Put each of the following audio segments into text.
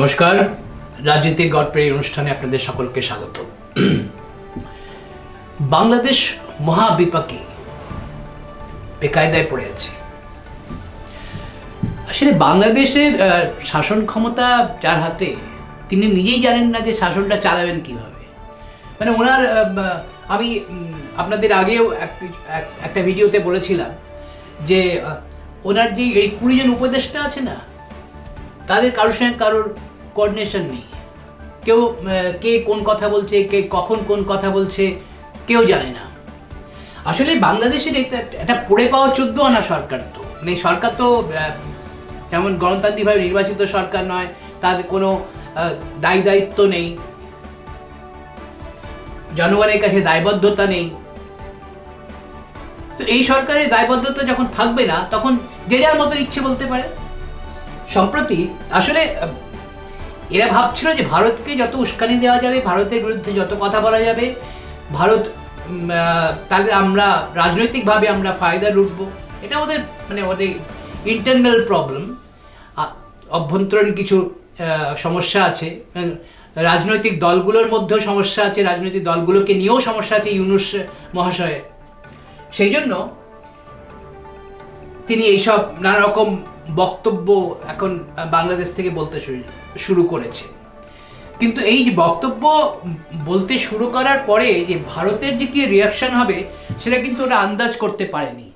নমস্কার। রাজনীতির গল্পের এই অনুষ্ঠানে আপনাদের সকলকে স্বাগত। বাংলাদেশ মহাবিপাকে বেকায়দায় পড়ে আছে। আসলে বাংলাদেশের শাসন ক্ষমতা যার হাতে, তিনি নিজেই জানেন না যে শাসনটা চালাবেন কীভাবে। মানে ওনার আমি আপনাদের আগেও এক- এক- একটা ভিডিওতে বলেছিলাম যে ওনার যে এই কুড়ি জন উপদেষ্টা আছে না, তাদের কারোর সঙ্গে কারোর কোঅর্ডিনেশন নেই। কেউ কে কোন কথা বলছে, কে কখন কোন কথা বলছে, কেউ জানে না। আসলে বাংলাদেশের একটা- পড়ে পাওয়া চোদ্দ আনা সরকার তো। মানে সরকার তো যেমন গণতান্ত্রিকভাবে নির্বাচিত সরকার নয়, তার কোনো দায়ী দায়িত্ব নেই। জনগণের কাছে দায়বদ্ধতা নেই। তো এই সরকারের দায়বদ্ধতা যখন থাকবে না, তখন যে যার মতো ইচ্ছে বলতে পারে। সম্প্রতি, আসলে এরা ভাবছিল যে ভারতকে যত উস্কানি দেওয়া যাবে, ভারতের বিরুদ্ধে যত কথা বলা যাবে, ভারত তাহলে আমরা রাজনৈতিকভাবে আমরা ফায়দা লুটবো। এটা ওদের মানে ওদের ইন্টারনাল প্রবলেম অভ্যন্তরীণ কিছু সমস্যা আছে। রাজনৈতিক দলগুলোর মধ্যেও সমস্যা আছে, রাজনৈতিক দলগুলোকে নিয়েও সমস্যা আছে ইউনুস মহাশয়ের। সেই জন্য তিনি এইসব নানা রকম বক্তব্য এখন বাংলাদেশ থেকে বলতে শুরু শুরু করেছে। কিন্তু এই যে বক্তব্য বলতে শুরু করার পরে যে ভারতের যে কি রিয়াকশন হবে, সেটা কিন্তু ওরা আন্দাজ করতে পারেনি।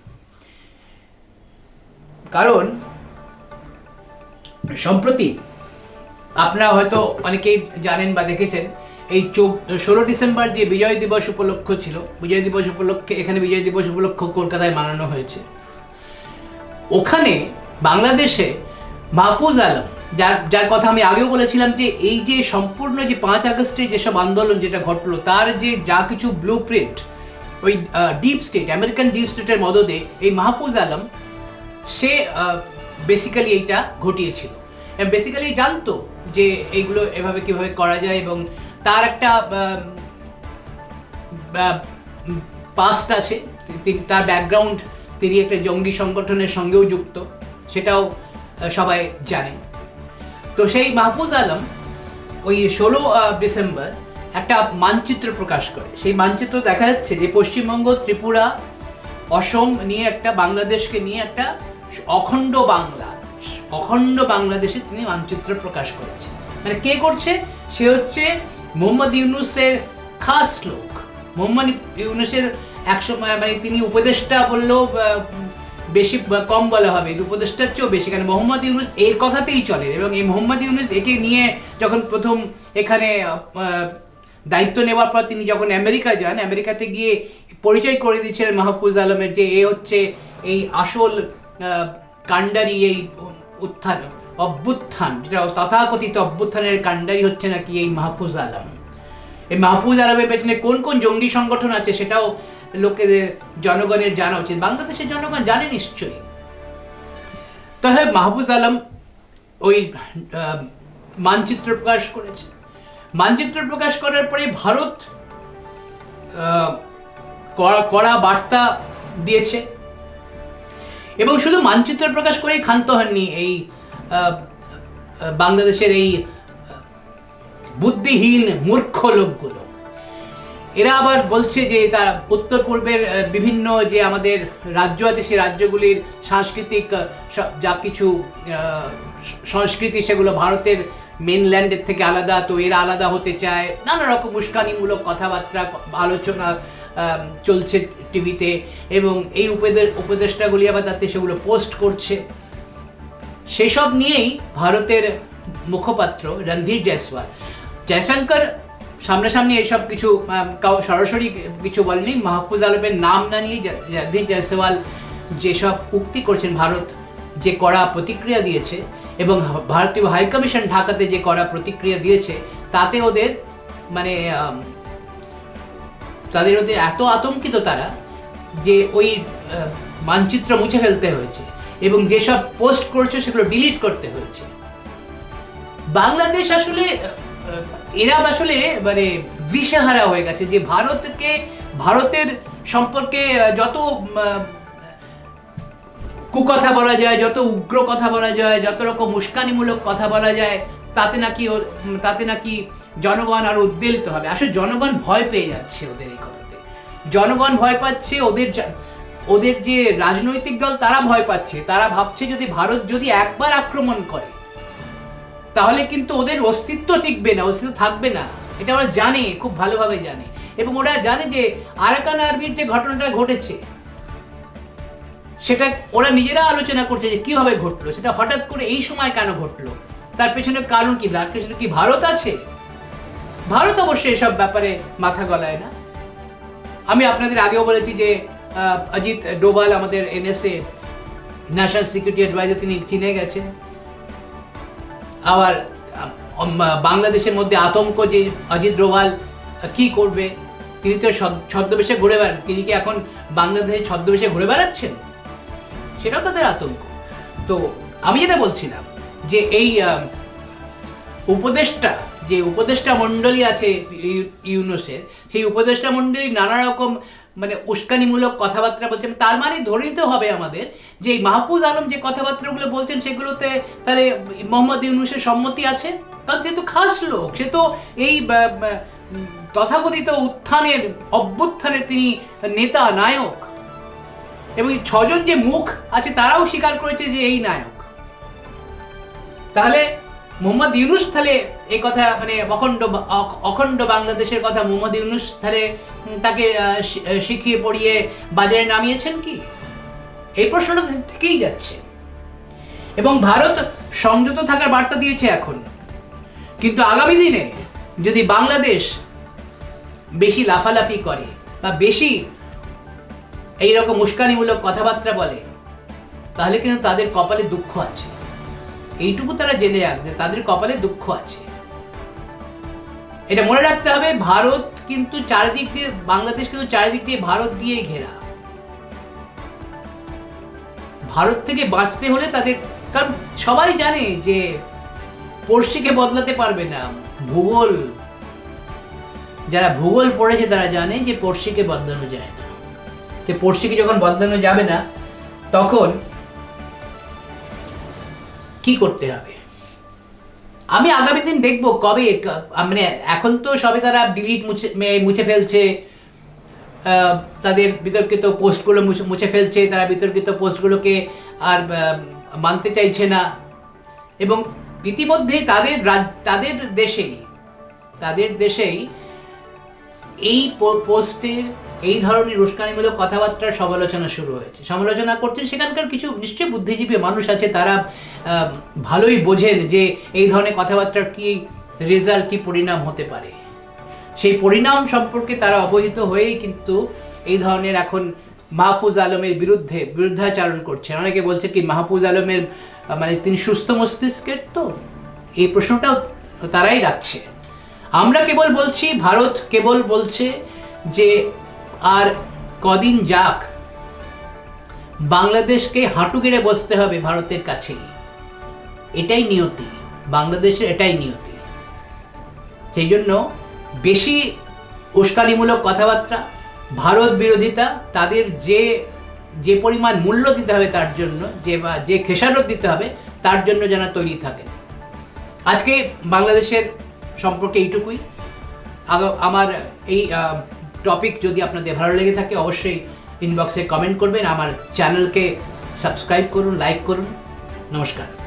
কারণ, সম্প্রতি আপনারা হয়তো অনেকেই জানেন বা দেখেছেন, এই ষোলো ডিসেম্বর যে বিজয় দিবস উপলক্ষ ছিল, বিজয় দিবস উপলক্ষে, এখানে বিজয় দিবস উপলক্ষ কলকাতায় মানানো হয়েছে। ওখানে বাংলাদেশে মাহফুজ আলম যার যার কথা আমি আগেও বলেছিলাম যে এই যে সম্পূর্ণ যে পাঁচ আগস্টের যেসব আন্দোলন যেটা ঘটলো, তার যে যা কিছু ব্লু প্রিন্ট ওই ডিপ স্টেট আমেরিকান ডিপ স্টেটের মদদে এই মাহফুজ আলম, সে বেসিক্যালি এইটা ঘটিয়েছিল। বেসিক্যালি জানতো যে এইগুলো এভাবে কীভাবে করা যায় এবং তার একটা পাস্ট আছে তার ব্যাকগ্রাউন্ড তিনি একটা জঙ্গি সংগঠনের সঙ্গেও যুক্ত, সেটাও সবাই জানে। তো সেই মাহফুজ আলম ওই ষোলো ডিসেম্বর একটা মানচিত্র প্রকাশ করে। সেই মানচিত্র দেখা যাচ্ছে যে পশ্চিমবঙ্গ, ত্রিপুরা, অসম নিয়ে একটা, বাংলাদেশকে নিয়ে একটা অখণ্ড বাংলা, অখণ্ড বাংলাদেশে তিনি মানচিত্র প্রকাশ করেছেন। মানে কে করছে? সে হচ্ছে মোহাম্মদ ইউনুসের খাস লোক। মোহাম্মদ ইউনুসের একসময় মানে তিনি উপদেষ্টা বললেও বেশি কম বলা হবে উপদেষ্টার চেয়েও বেশি। কারণ মোহাম্মদ ইউনুস এর কথাতেই চলে এবং এই মোহাম্মদ ইউনুস একে নিয়ে যখন প্রথম এখানে দায়িত্ব নেওয়ার পর তিনি যখন আমেরিকা যান, আমেরিকাতে গিয়ে পরিচয় করে দিচ্ছিলেন মাহফুজ আলমের যে এ হচ্ছে এই আসল কাণ্ডারি, এই উত্থান, অভ্যুত্থান, যেটা তথাকথিত অভ্যুত্থানের কাণ্ডারি হচ্ছে নাকি এই মাহফুজ আলম। এই মাহফুজ আলমের পেছনে কোন কোন জঙ্গি সংগঠন আছে সেটাও লোকেদের জনগণের জানা উচিত। বাংলাদেশের জনগণ জানে নিশ্চয়ই। তবে মাহফুজ আলম ওই মানচিত্র প্রকাশ করেছে। মানচিত্র প্রকাশ করার পরে ভারত কড়া- বার্তা দিয়েছে। এবং শুধু মানচিত্র প্রকাশ করেই ক্ষান্ত হননি এই বাংলাদেশের এই বুদ্ধিহীন মূর্খ লোকগুলো এরা আবার বলছে যে তার উত্তর পূর্বের বিভিন্ন যে আমাদের রাজ্য আছে সেই রাজ্যগুলির সাংস্কৃতিক যা কিছু সংস্কৃতি সেগুলো ভারতের মেনল্যান্ডের থেকে আলাদা, তো এরা আলাদা হতে চায়। নানা রকম উস্কানিমূলক কথাবার্তা, আলোচনা চলছে টিভিতে এবং এই উপদেশ উপদেষ্টাগুলি আবার তাতে সেগুলো পোস্ট করছে। সেসব নিয়েই ভারতের মুখপাত্র রণধীর জয়সওয়াল। জয়শঙ্কর সামনাসামনি এইসব কিছু কাউ, সরাসরি কিছু বলেনি। মাহফুজ আলমের নাম না নিয়ে জ- রণধীর জয়সওয়াল যেসব উক্তি করছেন, ভারত যে কড়া প্রতিক্রিয়া দিয়েছে এবং ভারতীয় হাইকমিশন ঢাকাতে যে কড়া প্রতিক্রিয়া দিয়েছে, তাতে ওদের মানে তাদের ওদের এত আতঙ্কিত তারা যে ওই মানচিত্র মুছে ফেলতে হয়েছে এবং যেসব পোস্ট করছে সেগুলো ডিলিট করতে হয়েছে। বাংলাদেশ আসলে এরা আসলে মানে দিশেহারা হয়ে গেছে যে ভারতকে, ভারতের সম্পর্কে যত কুকথা বলা যায়, যত উগ্র কথা বলা যায়, যত রকম উস্কানিমূলক কথা বলা যায়, তাতে নাকি তাতে নাকি জনগণ আরও উদ্বেলিত হবে। আসলে জনগণ ভয় পেয়ে যাচ্ছে ওদের এই কথাতে। জনগণ ভয় পাচ্ছে, ওদের ওদের যে রাজনৈতিক দল, তারা ভয় পাচ্ছে। তারা ভাবছে যদি ভারত যদি একবার আক্রমণ করে তাহলে কিন্তু ওদের অস্তিত্ব টিকবে না, অস্তিত্ব থাকবে না। এটা ওরা জানে, খুব ভালোভাবে জানে। এবং ওরা জানে যে আরাকান আর্মির যে ঘটনাটা ঘটেছে, সেটা ওরা নিজেরা আলোচনা করছে যে কীভাবে ঘটলো, সেটা হঠাৎ করে এই সময় কেন ঘটলো, তার পেছনে কারণ কি তার পেছনে কি ভারত আছে? ভারত অবশ্যই এসব ব্যাপারে মাথা গলায় না। আমি আপনাদের আগেও বলেছি যে অজিত ডোভাল আমাদের এনএসএ ন্যাশনাল সিকিউরিটি অ্যাডভাইজার তিনি চিনে গেছেন। আবার বাংলাদেশের মধ্যে আতঙ্ক যে অজিত ডোভাল কি করবে? তিনি তো ছদ- ছদ্মবেশে ঘুরে বেড়ান তিনি কি এখন বাংলাদেশে ছদ্মবেশে ঘুরে বেড়াচ্ছেন? সেটাও তাদের আতঙ্ক। তো আমি যেটা বলছিলাম যে এই উপদেষ্টা, যে উপদেষ্টা মণ্ডলী আছে ইউ- ইউনুসের, সেই উপদেষ্টা মণ্ডলী নানা রকম মানে উস্কানিমূলক কথাবার্তা বলছেন। তার মানে ধরে নিতে হবে আমাদের যে এই মাহফুজ আলম যে কথাবার্তাগুলো বলছেন, সেগুলোতে তাহলে মোহাম্মদ ইউনুসের সম্মতি আছে? কারণ যেহেতু খাস লোক, সে তো এই তথাকথিত উত্থানের, অভ্যুত্থানের তিনি নেতা, নায়ক। এবং ছজন যে মুখ আছে, তারাও স্বীকার করেছে যে এই নায়ক। তাহলে মোহাম্মদ ইউনুস তাহলে এই কথা মানে অখণ্ড অখ- অখণ্ড বাংলাদেশের কথা মোহাম্মদ ইউনুস তাহলে তাকে শিখিয়ে পড়িয়ে বাজারে নামিয়েছেন কি? এই প্রশ্নটা থেকেই যাচ্ছে। এবং ভারত সংযত থাকার বার্তা দিয়েছে এখন। কিন্তু আগামী দিনে যদি বাংলাদেশ বেশি লাফালাফি করে বা বেশি এইরকম উস্কানিমূলক কথাবার্তা বলে, তাহলে কিন্তু তাদের কপালে দুঃখ আছে। এইটুকু তারা জেনে রাখ যে তাদের কপালে দুঃখ আছে। এটা মনে রাখতে হবে, ভারত কিন্তু চারিদিক দিয়ে, বাংলাদেশ কিন্তু চারিদিক দিয়ে ভারত দিয়ে ঘেরা। ভারত থেকে বাঁচতে হলে তাদের কারণ সবাই জানে যে পড়শিকে বদলাতে পারবে না। ভূগোল, যারা ভূগোল পড়েছে তারা জানে যে পড়শিকে বদলানো যায় না। যে পড়শিকে যখন বদলানো যাবে না, তখন কি করতে হবে? আমি আগামী দিন দেখব কবে মানে এখন তো সবে তারা ডিলিট মুছে মুছে ফেলছে। তাদের বিতর্কিত পোস্টগুলো মুছে- ফেলছে, তারা বিতর্কিত পোস্টগুলোকে আর মানতে চাইছে না। এবং ইতিমধ্যেই তাদের তাদের দেশেই তাদের দেশেই এই পোস্টের এই ধরনের উস্কানিমূলক কথাবার্তার সমালোচনা শুরু হয়েছে। সমালোচনা করছেন সেখানকার কিছু নিশ্চয়ই বুদ্ধিজীবী মানুষ আছে, তারা ভালোই বোঝেন যে এই ধরনের কথাবার্তার কি রেজাল্ট কি পরিণাম হতে পারে। সেই পরিণাম সম্পর্কে তারা অবহিত হয়েই কিন্তু এই ধরনের এখন মাহফুজ আলমের বিরুদ্ধে বিরুদ্ধাচারণ করছেন। অনেকে বলছে কি মাহফুজ আলমের মানে তিনি সুস্থ মস্তিষ্কের তো? এই প্রশ্নটাও তারাই রাখছে। আমরা কেবল বলছি, ভারত কেবল বলছে যে আর কদিন যাক, বাংলাদেশকে হাঁটু গেড়ে বসতে হবে ভারতের কাছে এটাই নিয়তি, বাংলাদেশের এটাই নিয়তি। সেই জন্য বেশি উস্কানিমূলক কথাবার্তা, ভারত বিরোধিতা, তাদের যে যে পরিমাণ মূল্য দিতে হবে তার জন্য, যে বা, যে খেসারত দিতে হবে, তার জন্য যেন তৈরি থাকেন। আজকে বাংলাদেশের সম্পর্কে এইটুকুই। আমার এই টপিক যদি আপনাদের ভালো লেগে থাকে, অবশ্যই ইনবক্সে কমেন্ট করবেন, আমার চ্যানেলকে সাবস্ক্রাইব করুন লাইক করুন, নমস্কার।